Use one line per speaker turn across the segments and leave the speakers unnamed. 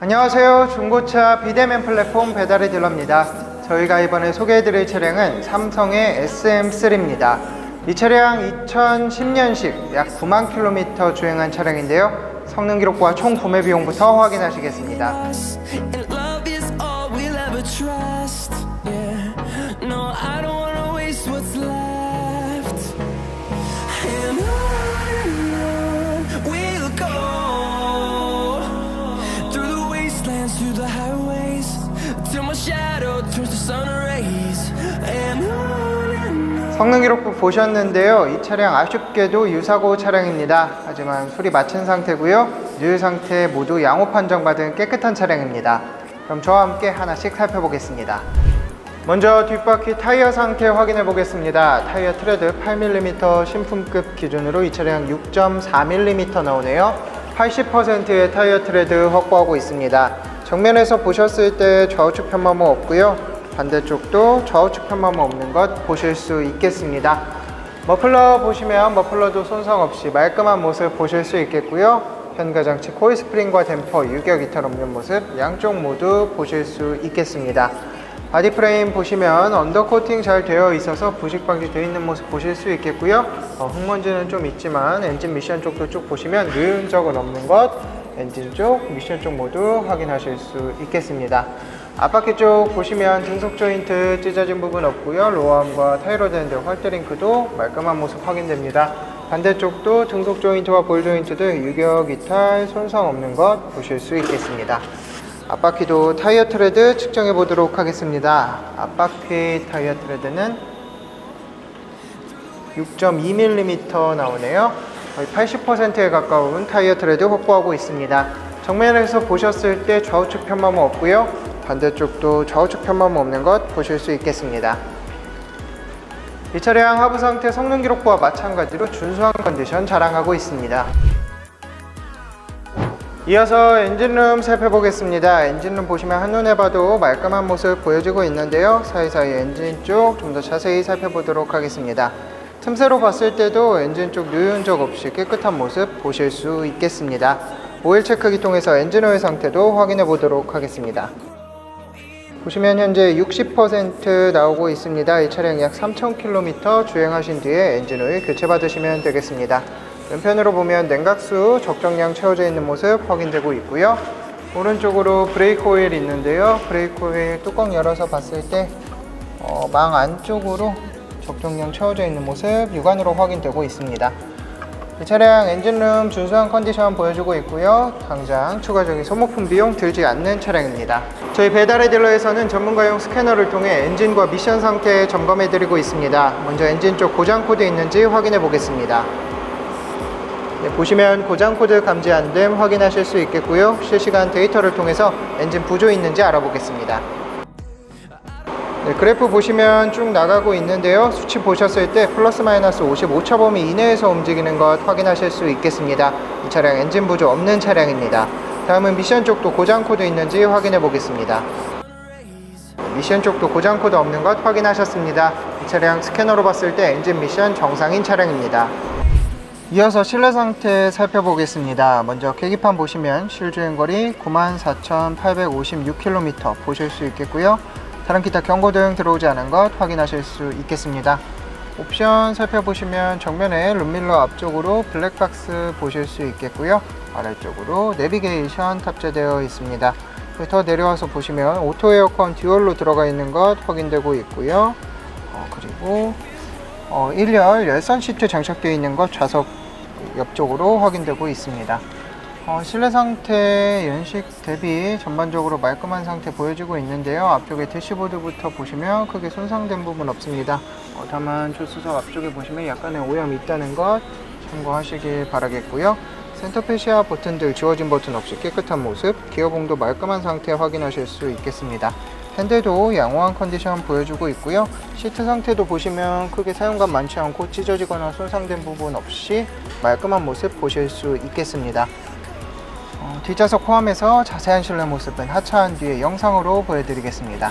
안녕하세요. 중고차 비대면 플랫폼 배달의 딜러입니다. 저희가 이번에 소개해드릴 차량은 삼성의 SM3입니다. 이 차량 2010년식 약 9만 킬로미터 주행한 차량인데요. 성능 기록과 총 구매 비용부터 확인하시겠습니다. 성능 기록부 보셨는데요. 이 차량 아쉽게도 유사고 차량입니다. 하지만 수리 마친 상태고요. 유일 상태 모두 양호 판정받은 깨끗한 차량입니다. 그럼 저와 함께 하나씩 살펴보겠습니다. 먼저 뒷바퀴 타이어 상태 확인해 보겠습니다. 타이어 트레드 8mm 신품급 기준으로 이 차량 6.4mm 나오네요. 80%의 타이어 트레드 확보하고 있습니다. 정면에서 보셨을 때 좌우측 편마모 없고요. 반대쪽도 좌우측 편마모 없는 것 보실 수 있겠습니다. 머플러 보시면 머플러도 손상 없이 말끔한 모습 보실 수 있겠고요. 현가장치 코일 스프링과 댐퍼, 유격 이탈 없는 모습 양쪽 모두 보실 수 있겠습니다. 바디 프레임 보시면 언더 코팅 잘 되어 있어서 부식 방지 되어 있는 모습 보실 수 있겠고요. 어, 흙먼지는 좀 있지만 엔진 미션 쪽도 쭉 보시면 누운 적은 없는 것 엔진 쪽, 미션 쪽 모두 확인하실 수 있겠습니다. 앞바퀴 쪽 보시면 등속 조인트 찢어진 부분 없고요. 로어암과 타이로드 핸드 활트링크도 말끔한 모습 확인됩니다. 반대쪽도 등속 조인트와 볼 조인트 등 유격 이탈 손상 없는 것 보실 수 있겠습니다. 앞바퀴도 타이어 트레드 측정해 보도록 하겠습니다. 앞바퀴 타이어 트레드는 6.2mm 나오네요. 거의 80%에 가까운 타이어 트레드 확보하고 있습니다. 정면에서 보셨을 때 좌우측 편마모 없고요. 반대쪽도 좌우측 편마모 없는 것 보실 수 있겠습니다. 이 차량 하부 상태 성능 기록부와 마찬가지로 준수한 컨디션 자랑하고 있습니다. 이어서 엔진룸 살펴보겠습니다. 엔진룸 보시면 한눈에 봐도 말끔한 모습 보여지고 있는데요. 사이사이 엔진 쪽 좀 더 자세히 살펴보도록 하겠습니다. 틈새로 봤을 때도 엔진 쪽 누운 적 없이 깨끗한 모습 보실 수 있겠습니다. 오일 체크기 통해서 엔진 오일 상태도 확인해 보도록 하겠습니다. 보시면 현재 60% 나오고 있습니다. 이 차량 약 3,000km 주행하신 뒤에 엔진 오일 교체 받으시면 되겠습니다. 왼편으로 보면 냉각수 적정량 채워져 있는 모습 확인되고 있고요. 오른쪽으로 브레이크 오일 있는데요. 브레이크 오일 뚜껑 열어서 봤을 때 어, 망 안쪽으로 적정량 채워져 있는 모습 육안으로 확인되고 있습니다. 이 차량 엔진룸 준수한 컨디션 보여주고 있고요. 당장 추가적인 소모품 비용 들지 않는 차량입니다. 저희 배달의 딜러에서는 전문가용 스캐너를 통해 엔진과 미션 상태 점검해 드리고 있습니다. 먼저 엔진 쪽 고장 코드 있는지 확인해 보겠습니다. 네, 보시면 고장 코드 감지 안 됨 확인하실 수 있겠고요. 실시간 데이터를 통해서 엔진 부조 있는지 알아보겠습니다. 네, 그래프 보시면 쭉 나가고 있는데요. 수치 보셨을 때 플러스 마이너스 55차 범위 이내에서 움직이는 것 확인하실 수 있겠습니다. 이 차량 엔진 부조 없는 차량입니다. 다음은 미션 쪽도 고장 코드 있는지 확인해 보겠습니다. 미션 쪽도 고장 코드 없는 것 확인하셨습니다. 이 차량 스캐너로 봤을 때 엔진 미션 정상인 차량입니다. 이어서 실내 상태 살펴보겠습니다. 먼저 계기판 보시면 실주행거리 94,856km 보실 수 있겠고요. 다른 기타 경고 등 들어오지 않은 것 확인하실 수 있겠습니다. 옵션 살펴보시면 정면에 룸밀러 앞쪽으로 블랙박스 보실 수 있겠고요. 아래쪽으로 내비게이션 탑재되어 있습니다. 더 내려와서 보시면 오토 에어컨 듀얼로 들어가 있는 것 확인되고 있고요. 어, 그리고 어, 1열 열선 시트 장착되어 있는 것 좌석 옆쪽으로 확인되고 있습니다. 어, 실내 상태 연식 대비 전반적으로 말끔한 상태 보여지고 있는데요. 앞쪽에 대시보드부터 보시면 크게 손상된 부분 없습니다. 어, 다만 조수석 앞쪽에 보시면 약간의 오염이 있다는 것 참고하시길 바라겠고요. 센터페시아 버튼들 지워진 버튼 없이 깨끗한 모습, 기어봉도 말끔한 상태 확인하실 수 있겠습니다. 핸들도 양호한 컨디션 보여주고 있고요. 시트 상태도 보시면 크게 사용감 많지 않고 찢어지거나 손상된 부분 없이 말끔한 모습 보실 수 있겠습니다. 어, 뒷좌석 포함해서 자세한 실내 모습은 하차한 뒤에 영상으로 보여드리겠습니다.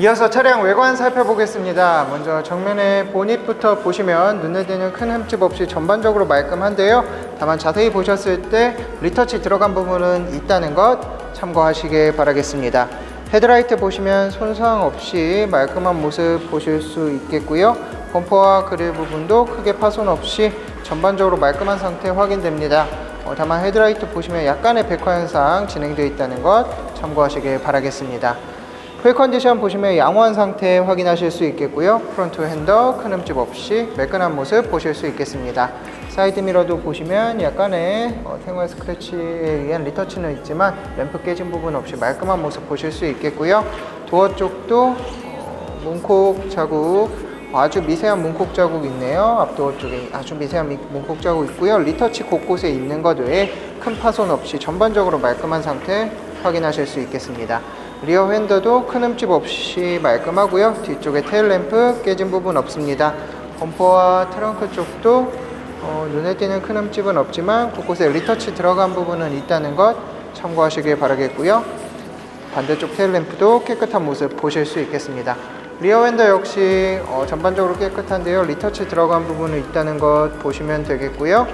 이어서 차량 외관 살펴보겠습니다. 먼저 정면의 보닛부터 보시면 눈에 띄는 큰 흠집 없이 전반적으로 말끔한데요. 다만 자세히 보셨을 때 리터치 들어간 부분은 있다는 것 참고하시길 바라겠습니다. 헤드라이트 보시면 손상 없이 말끔한 모습 보실 수 있겠고요. 범퍼와 그릴 부분도 크게 파손 없이 전반적으로 말끔한 상태 확인됩니다. 어, 다만 헤드라이트 보시면 약간의 백화 현상 진행되어 있다는 것 참고하시길 바라겠습니다. 풀 컨디션 보시면 양호한 상태 확인하실 수 있겠고요. 프론트 핸더 큰 흠집 없이 매끈한 모습 보실 수 있겠습니다. 사이드 미러도 보시면 약간의 어, 생활 스크래치에 의한 리터치는 있지만 램프 깨진 부분 없이 말끔한 모습 보실 수 있겠고요. 도어 쪽도 어, 문콕 자국 아주 미세한 문콕 자국 있네요. 앞도어 쪽에 아주 미세한 미- 문콕 자국 있고요. 리터치 곳곳에 있는 것 외에 큰 파손 없이 전반적으로 말끔한 상태 확인하실 수 있겠습니다. 리어 핸더도 큰 흠집 없이 말끔하고요. 뒤쪽에 테일 램프 깨진 부분 없습니다. 범퍼와 트렁크 쪽도 어, 눈에 띄는 큰 흠집은 없지만 곳곳에 리터치 들어간 부분은 있다는 것 참고하시길 바라겠고요. 반대쪽 테일 램프도 깨끗한 모습 보실 수 있겠습니다. 리어 윈더 역시 어, 전반적으로 깨끗한데요. 리터치 들어간 부분은 있다는 것 보시면 되겠고요.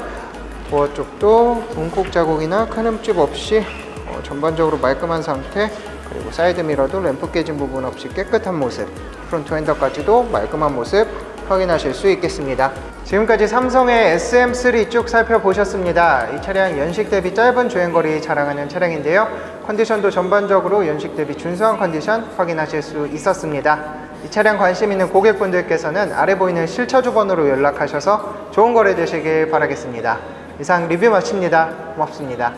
도어 쪽도 문콕 자국이나 큰 흠집 없이 어, 전반적으로 말끔한 상태 그리고 사이드 미러도 램프 깨진 부분 없이 깨끗한 모습 프론트 핸더까지도 말끔한 모습 확인하실 수 있겠습니다. 지금까지 삼성의 SM3 쭉 살펴보셨습니다. 이 차량 연식 대비 짧은 주행거리 자랑하는 차량인데요. 컨디션도 전반적으로 연식 대비 준수한 컨디션 확인하실 수 있었습니다. 이 차량 관심 있는 고객분들께서는 아래 보이는 실차주 번호로 연락하셔서 좋은 거래 되시길 바라겠습니다. 이상 리뷰 마칩니다. 고맙습니다.